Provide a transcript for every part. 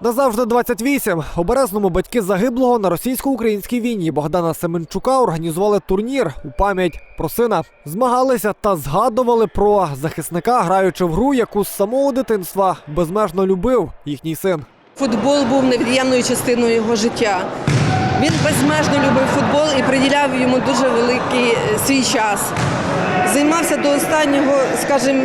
Назавжди 28. У Березному батьки загиблого на російсько-українській війні Богдана Семенчука організували турнір у пам'ять про сина. Змагалися та згадували про захисника, граючи в гру, яку з самого дитинства безмежно любив їхній син. Футбол був невід'ємною частиною його життя. Він безмежно любив футбол і приділяв йому дуже великий е, свій час. Займався до останнього, скажімо,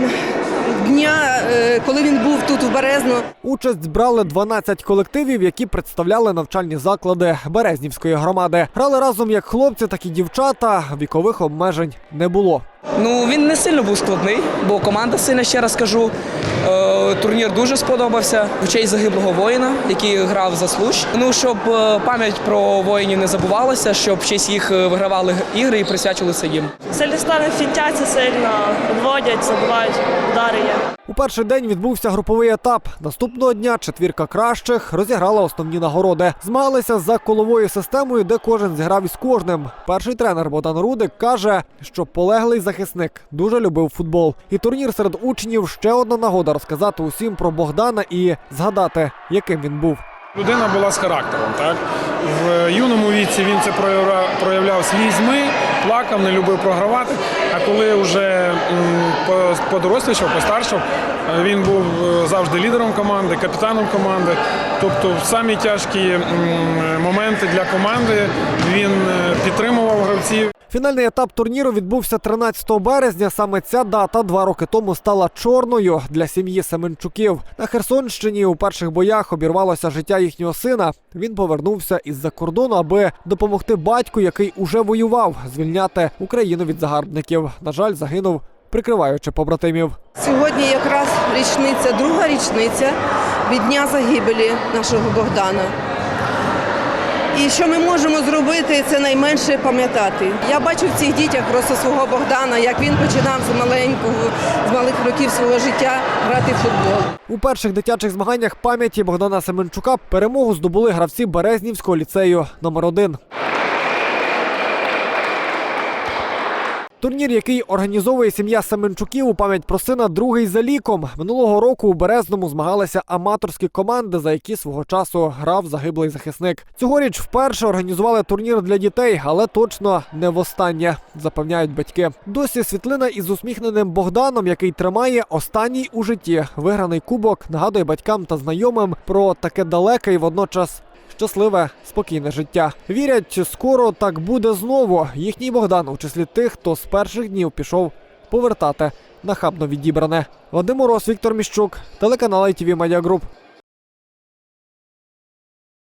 дня, е, коли він був тут у Березно. Участь брали 12 колективів, які представляли навчальні заклади Березнівської громади. Грали разом як хлопці, так і дівчата. Вікових обмежень не було. Ну він не сильно був складний, бо команда сильна, ще раз кажу. Е, турнір дуже сподобався. В честь загиблого воїна, який грав за случ. Ну щоб е, пам'ять про воїнів не забувалася, щоб в честь їх вигравали ігри і присвячувалися їм. Сильні сторони фінтяться сильно, відводять, забувають, удари є. У перший день відбувся груповий етап. Наступного дня четвірка кращих розіграла основні нагороди. Змагалися за коловою системою, де кожен зіграв із кожним. Перший тренер Богдан Рудик каже, що полеглий захисник дуже любив футбол. І турнір серед учнів ще одна нагода розказати усім про Богдана і згадати, яким він був. Людина була з характером. Так? В юному віці він це проявляв, слізьми, плакав, не любив програвати. А коли вже по- подорослішав, постаршав, е, він був е, завжди лідером команди, капітаном команди. Тобто в самі тяжкі моменти для команди він е, підтримував гравців. Фінальний етап турніру відбувся 13 березня. Саме ця дата два роки тому стала чорною для сім'ї Семенчуків. На Херсонщині у перших боях обірвалося життя їхнього сина. Він повернувся із-за кордону, аби допомогти батьку, який уже воював, звільняти Україну від загарбників. На жаль, загинув, прикриваючи побратимів. Сьогодні якраз річниця, друга річниця від дня загибелі нашого Богдана. І що ми можемо зробити, це найменше пам'ятати. Я бачу в цих дітях просто свого Богдана, як він починав з маленького, з малих років свого життя грати в футбол. У перших дитячих змаганнях пам'яті Богдана Семенчука перемогу здобули гравці Березнівського ліцею номер 1 Турнір, який організовує сім'я Семенчуків у пам'ять про сина, другий за ліком. Минулого року у Березному змагалися аматорські команди, за які свого часу грав загиблий захисник. Цьогоріч вперше організували турнір для дітей, але точно не востаннє, запевняють батьки. Досі світлина із усміхненим Богданом, який тримає останній у житті виграний кубок, нагадує батькам та знайомим про таке далеке і водночас щасливе, спокійне життя. Вірять, скоро так буде знову. Їхній Богдан у числі тих, хто з перших днів пішов повертати нахабно відібране. Вадим Мороз, Віктор Міщук, телеканал ITV Media Group.